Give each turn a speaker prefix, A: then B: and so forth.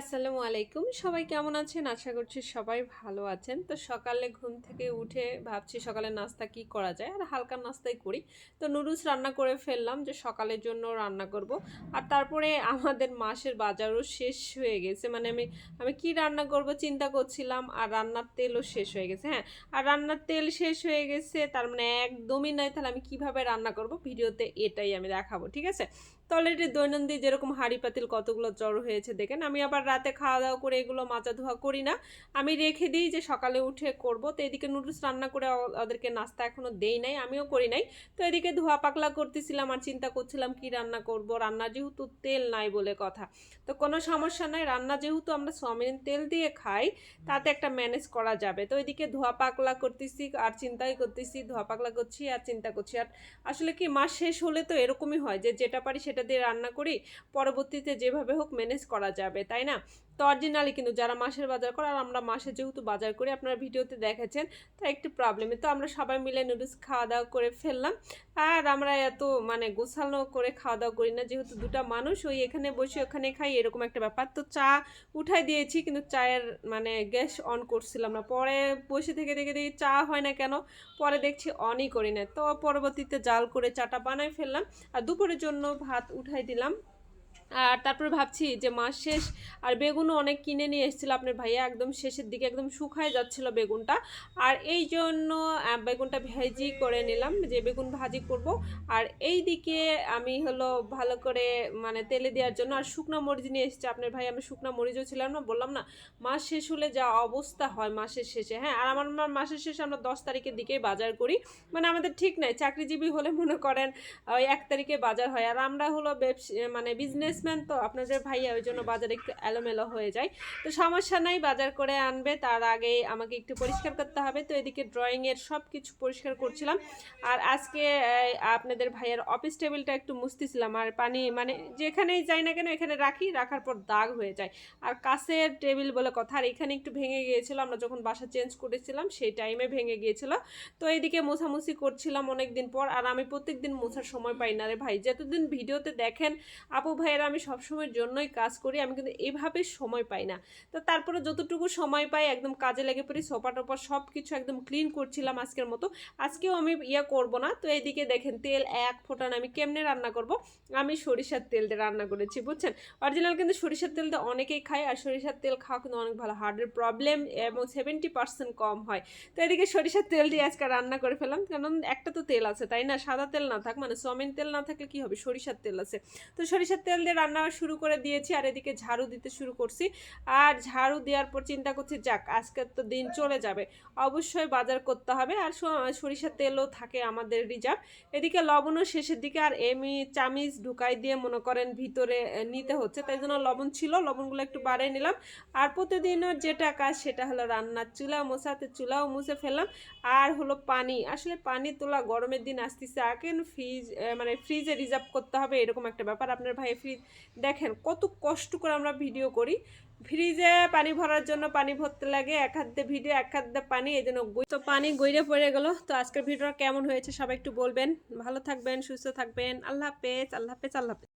A: আসসালামু আলাইকুম। সবাই কেমন আছেন? আশা করছি সবাই ভালো আছেন। তো সকালে ঘুম থেকে উঠে ভাবছি সকালে নাস্তা কি করা যায়? আর হালকা নাস্তাই করি। তো নুডলস রান্না করে ফেললাম যে সকালের জন্য রান্না করব। আর তারপরে আমাদের মাসের বাজারও শেষ হয়ে গেছে। মানে আমি আমি কি রান্না করব চিন্তা করছিলাম। আর রান্নার তেলও শেষ হয়ে গেছে হ্যাঁ। আর রান্নার তেল শেষ হয়ে গেছে, তার মানে একদমই নাই তাহলে আমি কীভাবে রান্না করব? ভিডিওতে এটাই আমি দেখাবো, ঠিক আছে? তো অলরেডি দৈনন্দিন যেরকম হাঁড়ি পাতিল কতগুলো জ্বর হয়েছে দেখেন। আমি আবার রাতে খাওয়া দাওয়া করে এগুলো মাজা ধোয়া করি না। আমি রেখে দিই যে সকালে উঠে করব। তো এদিকে নুডলস রান্না করে ওদেরকে নাস্তা এখনও দেই নাই, আমিও করি নাই। তো এদিকে ধোয়া পাকলা করতেছিলাম আর চিন্তা করছিলাম কি রান্না করব। রান্না যেহেতু তেল নাই বলে কথা। তো কোনো সমস্যা নাই, রান্না যেহেতু আমরা সয়াবিন তেল দিয়ে খাই, তাতে একটা ম্যানেজ করা যাবে। তো এদিকে ধোয়া পাকলা করতেছি আর চিন্তাই করতেছি ধোয়া পাকলা করছি আর চিন্তা করছি। আর আসলে কি মাস শেষ হলে তো এরকমই হয় যে যেটা পারি সেটা দিয়ে রান্না করি, পরবর্তীতে যেভাবে হোক ম্যানেজ করা যাবে। তাই না? তো অরিজিনালি কিন্তু যারা মাসের বাজার করে, আর আমরা মাসে যেহেতু বাজার করি, আপনারা ভিডিওতে দেখেছেন তা একটু প্রবলেমে তো আমরা সবাই মিলে নুডলস খাওয়া দাওয়া করে ফেললাম। আর আমরা এত মানে গোছানো করে খাওয়া দাওয়া করি না, যেহেতু দুটা মানুষ, ওই এখানে বসে ওখানে খাই, এরকম একটা ব্যাপার। তো চা উঠাই দিয়েছি, কিন্তু চায়ের মানে গ্যাস অন করছিলাম না। পরে বসে থেকে দেখে দেখি চা হয় না কেন? পরে দেখছি অনই করি না। তো পরবর্তীতে জাল করে চাটা বানাই ফেললাম। আর দুপুরের জন্য ভাত উঠাই দিলাম। আর তারপরে ভাবছি যে মাস শেষ, আর বেগুনও অনেক কিনে নিয়ে এসেছিল আপনার ভাইয়া, একদম শেষের দিকে একদম শুকায় যাচ্ছিল বেগুনটা। আর এই জন্য বেগুনটা ভেজি করে নিলাম, যে বেগুন ভাজি করব। আর এই দিকে আমি হলো ভালো করে মানে তেলে দেওয়ার জন্য, আর শুকনো মরিচ নিয়ে এসেছি আপনার ভাই, আমি শুকনো মরিচও ছিলাম না, বললাম না, মাস শেষ হলে যা অবস্থা হয় মাসের শেষে হ্যাঁ? আর আমার মাসের শেষে আমরা দশ তারিখের দিকেই বাজার করি। মানে আমাদের ঠিক নাই, চাকরিজীবী হলে মনে করেন, ওই এক তারিখে বাজার হয়। আর আমরা হলো মানে বিজনেসম্যান তো আপনাদের ভাইয়া ওই জন্য বাজার একটু এলোমেলো হয়ে যায়। তো সমস্যা নাই বাজার করে আনবে তার আগে আমাকে একটু পরিষ্কার করতে হবে। তো এদিকে ড্রয়িংয়ের সব কিছু পরিষ্কার করছিলাম। আর আজকে আপনাদের ভাইয়ের অফিস টেবিলটা একটু মুছতেছিলাম। আর পানি মানে যেখানেই যাই না কেন এখানে রাখি রাখার পর দাগ হয়ে যায়। আর কাছের টেবিল বলে কথা আর এখানে একটু ভেঙে গিয়েছিল আমরা যখন বাসা চেঞ্জ করেছিলাম সেই টাইমে ভেঙে গিয়েছিল। তো এইদিকে মোছামুছি করছিলাম অনেক দিন পর আর আমি প্রত্যেক দিন মোছার সময় পাই না রে ভাই। যতদিন ভিডিওতে দেখেন আপু ভাইয়েরা আমি সবসময়ের জন্যই কাজ করি, আমি কিন্তু এভাবে সময় পাই না। তো তারপরে যতটুকু সময় পাই, একদম কাজে লেগে পড়ি, সোফা টোপা সব কিছু একদম ক্লিন করছিলাম আজকের মতো। আজকেও আমি ইয়ে করব না। তো এইদিকে দেখেন তেল এক ফোটান আমি কেমনে রান্না করব? আমি সরিষার তেল দিয়ে রান্না করেছি, বুঝছেন? অরিজিনাল কিন্তু সরিষার তেল দিয়ে অনেকেই খায়, আর সরিষার তেল খাওয়া কিন্তু অনেক ভালো। হার্টের প্রবলেম এবং সেভেন্টি পার্সেন্ট কম হয়। তো এদিকে সরিষার তেল দিয়ে আজকে রান্না করে ফেলাম কারণ একটা তো তেল আছে, তাই না? সাদা তেল না থাক মানে সয়াবিন তেল না থাকলে কি হবে? সরিষার তেল আছে। তো সরিষার তেল দিয়ে রান্না শুরু করে দিয়েছি, আর এদিকে ঝাড়ু দিতে শুরু করছি। আর ঝাড়ু দেওয়ার পর চিন্তা করছি, যাক আজকের তো দিন চলে যাবে। অবশ্যই বাজার করতে হবে, আর সরিষার তেলও থাকে আমাদের রিজার্ভ। এদিকে লবণও শেষের দিকে, আর এমি চামিচ ঢুকাই দিয়ে মনে করেন ভিতরে নিতে হচ্ছে। তাই জন্য লবণ ছিল, লবণগুলো একটু বাড়িয়ে নিলাম। আর প্রতিদিনও যেটা কাজ, সেটা হলো রান্নার চুলা মোছাতে, চুলাও মুছে ফেললাম। আর হলো পানি। আসলে পানি তোলা গরমের দিন আসতেছে এখন ফ্রিজ মানে ফ্রিজে রিজার্ভ করতে হবে, এরকম একটা ব্যাপার। আপনার ভাই ফ্রিজ দেখেন কত কষ্ট করে আমরা ভিডিও করি। ফ্রিজে পানি ভরার জন্য পানি ভরতে লাগে, এক হাত ভিডিও এক হাত পানি, এই জন্য তো পানি গইরে পড়ে গেল। তো আজকের ভিডিওটা কেমন হয়েছে সবাই একটু বলবেন। ভালো থাকবেন, সুস্থ থাকবেন। আল্লাহ হাফেজ আল্লাহ হাফেজ, আল্লাহ